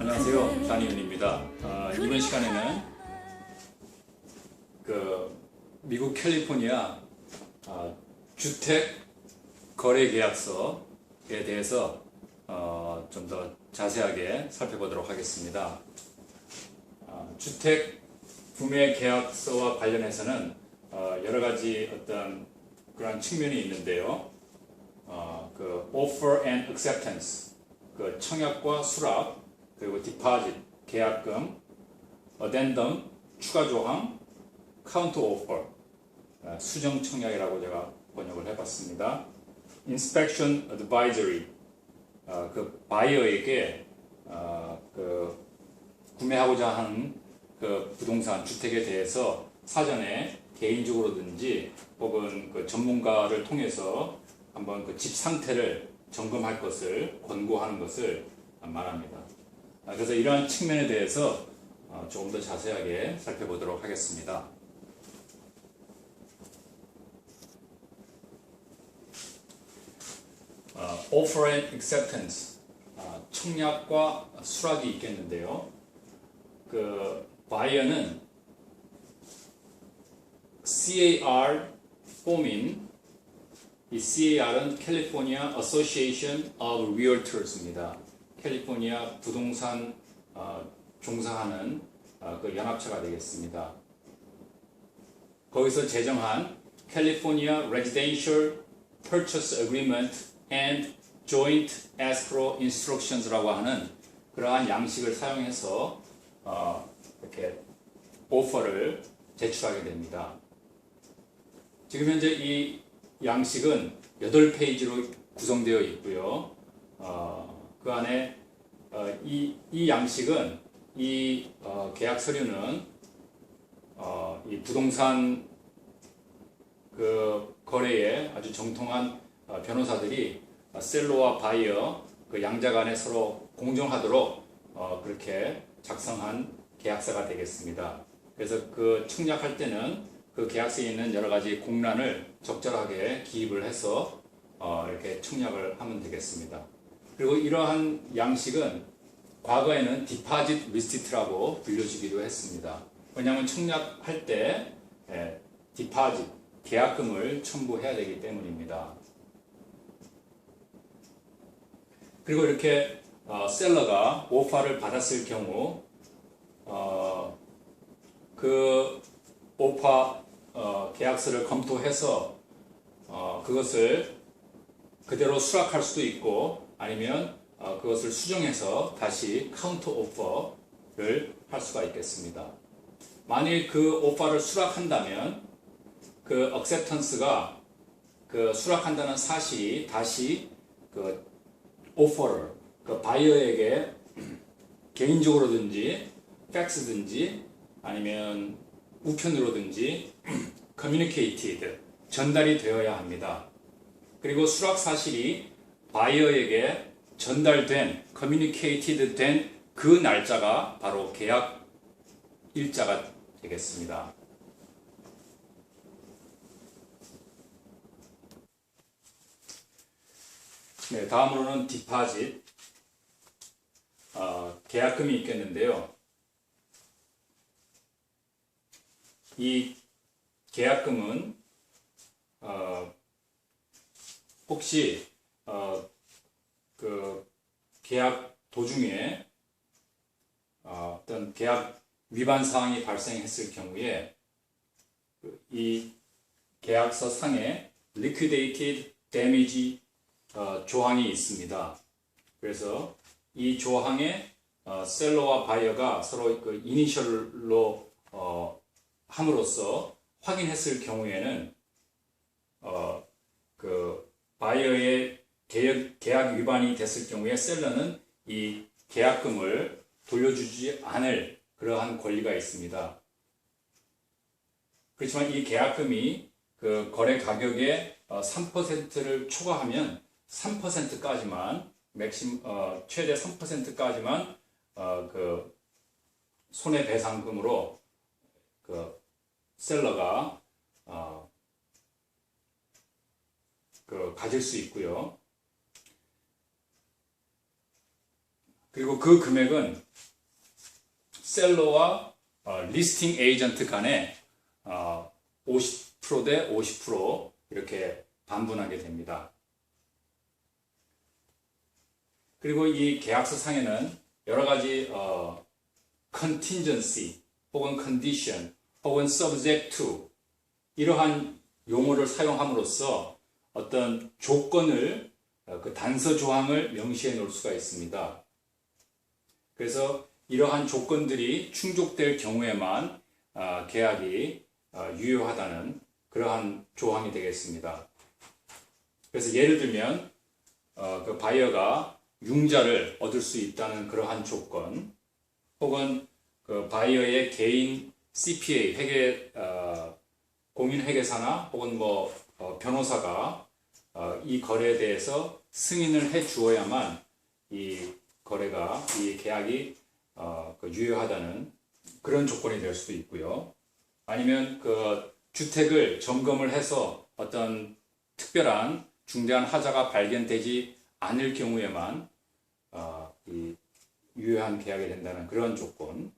안녕하세요. 단이윤입니다. 아, 이번 시간에는 그 미국 캘리포니아 아, 주택 거래 계약서에 대해서 어, 좀 더 자세하게 살펴보도록 하겠습니다. 아, 주택 구매 계약서와 관련해서는 어, 여러 가지 어떤 그런 측면이 있는데요. 어, 그 offer and acceptance, 그 청약과 수락, 그리고 디파짓, 계약금, 어덴덤, 추가 조항, 카운터 오퍼, 어, 수정 청약이라고 제가 번역을 해봤습니다. inspection advisory, 어, 그 바이어에게 어, 그 구매하고자 하는 그 부동산 주택에 대해서 사전에 개인적으로든지 혹은 그 전문가를 통해서 한번 그 집 상태를 점검할 것을 권고하는 것을 말합니다. 아, 그래서 이러한 측면에 대해서 어, 조금 더 자세하게 살펴보도록 하겠습니다. 어, offer and acceptance, 아, 청약과 수락이 있겠는데요. 그 바이어는 CAR 폼인 이 CAR은 캘리포니아 Association of Realtors입니다. 캘리포니아 부동산 어, 종사하는 어, 그 연합체가 되겠습니다. 거기서 제정한 캘리포니아 Residential Purchase Agreement and Joint Escrow Instructions라고 하는 그러한 양식을 사용해서 어, 이렇게 오퍼를 제출하게 됩니다. 지금 현재 이 양식은 8페이지로 구성되어 있고요. 어, 그 안에 어, 이, 이 양식은 이 어, 계약 서류는 어, 이 부동산 그 거래에 아주 정통한 어, 변호사들이 어, 셀러와 바이어 그 양자 간에 서로 공정하도록 어, 그렇게 작성한 계약서가 되겠습니다. 그래서 그 청약할 때는 그 계약서에 있는 여러 가지 공란을 적절하게 기입을 해서 어, 이렇게 청약을 하면 되겠습니다. 그리고 이러한 양식은 과거에는 디파짓 리시트라고 불려지기도 했습니다. 왜냐하면 청약할 때 예, 디파짓 계약금을 첨부해야 되기 때문입니다. 그리고 이렇게 어, 셀러가 오파를 받았을 경우 어, 그 오파 어, 계약서를 검토해서 어, 그것을 그대로 수락할 수도 있고 아니면 어, 그것을 수정해서 다시 카운터 오퍼를 할 수가 있겠습니다. 만일 그 오퍼를 수락한다면 그 acceptance가 그 수락한다는 사실이 다시 그 오퍼를 그 바이어에게 개인적으로든지 팩스든지 아니면 우편으로든지 communicated 전달이 되어야 합니다. 그리고 수락 사실이 바이어에게 전달된 communicated 된 그 날짜가 바로 계약 일자가 되겠습니다. 네, 다음으로는 디파짓 어, 계약금이 있겠는데요. 이 계약금은 어, 혹시 어, 그 계약 도중에 어, 어떤 계약 위반 사항이 발생했을 경우에 그이 계약서 상에 liquidated damage 어, 조항이 있습니다. 그래서 이 조항에 어, 셀러와 바이어가 서로 그 이니셜로 어, 함으로써 확인했을 경우에는 어, 그 바이어의 계약, 계약 위반이 됐을 경우에 셀러는 이 계약금을 돌려주지 않을 그러한 권리가 있습니다. 그렇지만 이 계약금이 그 거래 가격의 3%를 초과하면 3%까지만 맥심 어, 최대 3%까지만 어, 그 손해배상금으로 그 셀러가 어, 그 가질 수 있고요. 그리고 그 금액은 셀러와 어, 리스팅 에이전트 간에 어, 50%대 50% 이렇게 반분하게 됩니다. 그리고 이 계약서 상에는 여러 가지 어, contingency 혹은 condition 혹은 subject to 이러한 용어를 사용함으로써 어떤 조건을 어, 그 단서 조항을 명시해 놓을 수가 있습니다. 그래서 이러한 조건들이 충족될 경우에만 아, 계약이 아, 유효하다는 그러한 조항이 되겠습니다. 그래서 예를 들면 어, 그 바이어가 융자를 얻을 수 있다는 그러한 조건, 혹은 그 바이어의 개인 CPA 회계 어, 공인 회계사나 혹은 뭐 어, 변호사가 어, 이 거래에 대해서 승인을 해 주어야만 이 거래가 이 계약이 어, 그 유효하다는 그런 조건이 될 수도 있고요. 아니면 그 주택을 점검을 해서 어떤 특별한 중대한 하자가 발견되지 않을 경우에만 어, 이 유효한 계약이 된다는 그런 조건.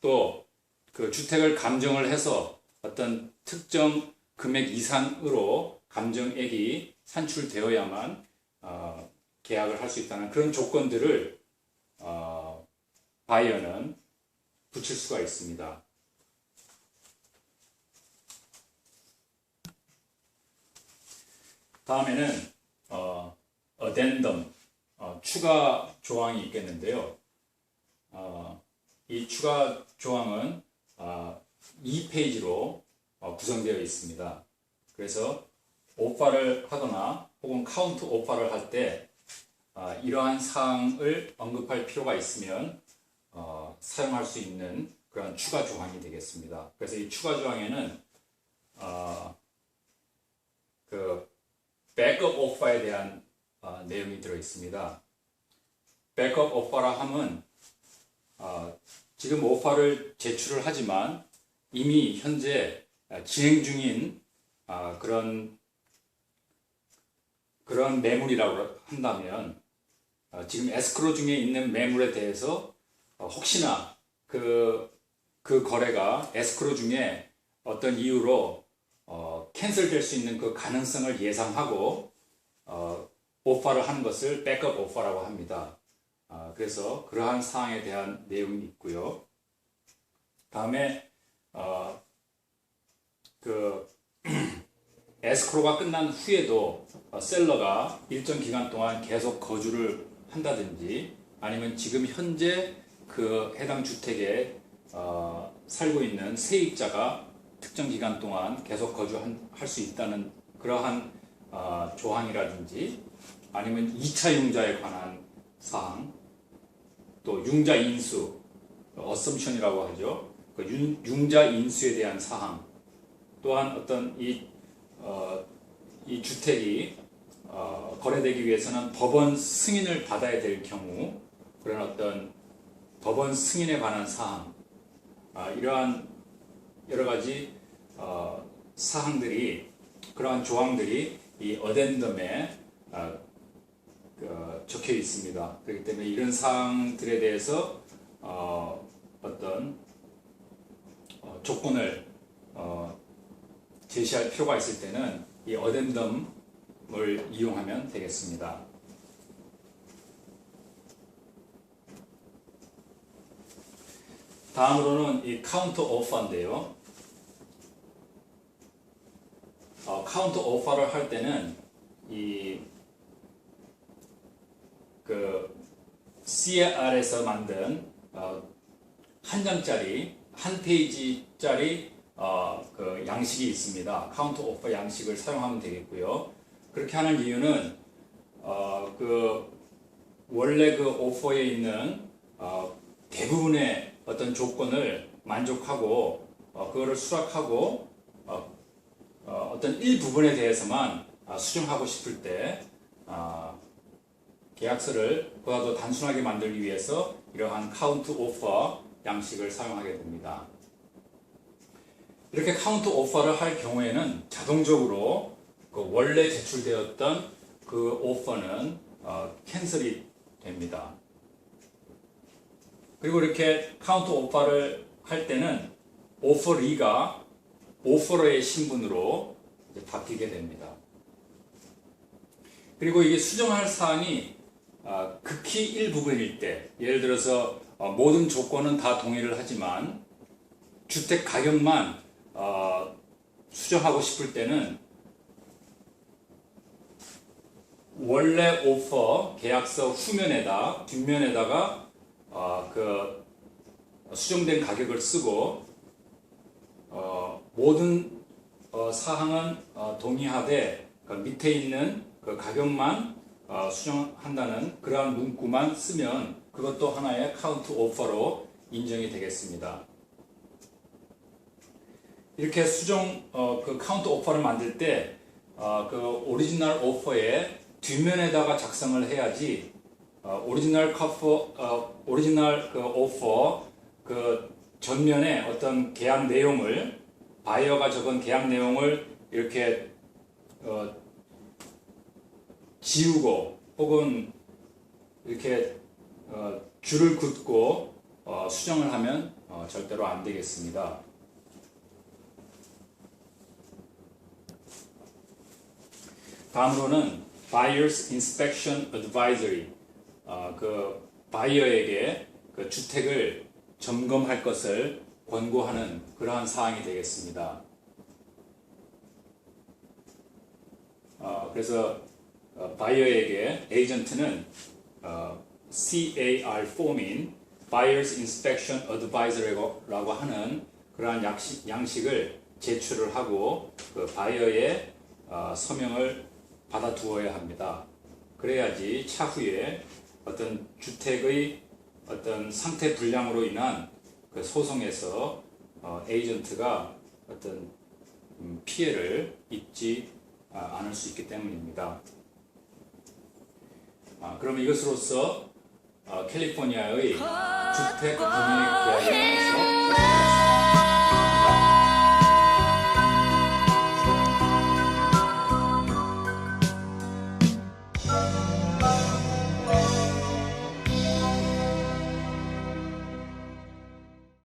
또 그 주택을 감정을 해서 어떤 특정 금액 이상으로 감정액이 산출되어야만 어, 계약을 할 수 있다는 그런 조건들을 어, 바이어는 붙일 수가 있습니다. 다음에는 어, addendum, 어, 추가 조항이 있겠는데요. 어, 이 추가 조항은 어, 2페이지로 어, 구성되어 있습니다. 그래서 오파를 하거나 혹은 카운트 오파를 할때 아, 이러한 사항을 언급할 필요가 있으면 어, 사용할 수 있는 그런 추가 조항이 되겠습니다. 그래서 이 추가 조항에는 어, 그 백업 오퍼에 대한 어, 내용이 들어 있습니다. 백업 오퍼라 함은 어, 지금 오퍼를 제출을 하지만 이미 현재 진행 중인 아, 그런 그런 매물이라고 한다면 어, 지금 에스크로 중에 있는 매물에 대해서 어, 혹시나 그, 그 거래가 에스크로 중에 어떤 이유로 어, 캔슬될 수 있는 그 가능성을 예상하고 어, 오퍼를 하는 것을 백업 오퍼라고 합니다. 아, 그래서 그러한 사항에 대한 내용이 있고요. 다음에 어, 그 에스크로가 끝난 후에도 어, 셀러가 일정 기간 동안 계속 거주를 한다든지 아니면 지금 현재 그 해당 주택에 어, 살고 있는 세입자가 특정 기간 동안 계속 거주할 수 있다는 그러한 어, 조항이라든지 아니면 2차 융자에 관한 사항 또 융자 인수 어썸션이라고 하죠. 그 융, 융자 인수에 대한 사항 또한 어떤 이, 어, 이 주택이 어, 거래되기 위해서는 법원 승인을 받아야 될 경우 그런 어떤 법원 승인에 관한 사항 아, 이러한 여러 가지 어, 사항들이 그러한 조항들이 이 어덴덤에 아, 그, 적혀 있습니다. 그렇기 때문에 이런 사항들에 대해서 어, 어떤 어, 조건을 어, 제시할 필요가 있을 때는 이 어덴덤을 이용하면 되겠습니다. 다음으로는 이 카운터 오퍼인데요. 어, 카운터 오퍼를 할 때는 이 그 CR에서 만든 어, 한 장짜리 한 페이지짜리 어, 그 양식이 있습니다. 카운터 오퍼 양식을 사용하면 되겠고요. 그렇게 하는 이유는 어, 그 원래 그 오퍼에 있는 어, 대부분의 어떤 조건을 만족하고 어, 그거를 수락하고 어, 어, 어떤 일부분에 대해서만 아, 수정하고 싶을 때 아, 계약서를 보다 더 단순하게 만들기 위해서 이러한 카운트 오퍼 양식을 사용하게 됩니다. 이렇게 카운트 오퍼를 할 경우에는 자동적으로 그 원래 제출되었던 그 오퍼는 어, 캔슬이 됩니다. 그리고 이렇게 카운트 오퍼를 할 때는 오퍼리가 오퍼러의 신분으로 바뀌게 됩니다. 그리고 이게 수정할 사항이 아, 극히 일부분일 때, 예를 들어서 어, 모든 조건은 다 동의를 하지만 주택 가격만 어, 수정하고 싶을 때는 원래 오퍼 계약서 후면에다 뒷면에다가 어, 그 수정된 가격을 쓰고 어, 모든 어, 사항은 어, 동의하되 그 밑에 있는 그 가격만 어, 수정한다는 그러한 문구만 쓰면 그것도 하나의 카운트 오퍼로 인정이 되겠습니다. 이렇게 수정 어, 그 카운트 오퍼를 만들 때 어, 그 오리지널 오퍼의 뒷면에다가 작성을 해야지 어, 오리지널 커퍼 어, 오리지널 그 오퍼 그 전면에 어떤 계약 내용을 바이어가 적은 계약 내용을 이렇게 어, 지우고 혹은 이렇게 어, 줄을 긋고 어, 수정을 하면 어, 절대로 안 되겠습니다. 다음으로는 Buyer's Inspection Advisory. 어, 그 바이어에게 그 주택을 점검할 것을 권고하는 그러한 사항이 되겠습니다. 어, 그래서 어, 바이어에게 에이전트는 어, CAR 폼인 Buyer's Inspection Advisory라고 하는 그러한 양식, 양식을 제출을 하고 그 바이어의 어, 서명을 받아 두어야 합니다. 그래야지 차후에 어떤 주택의 어떤 상태 불량으로 인한 그 소송에서 어, 에이전트가 어떤 음, 피해를 입지 아, 않을 수 있기 때문입니다. 아, 그러면 이것으로써 아, 캘리포니아의 주택 금융에 대하여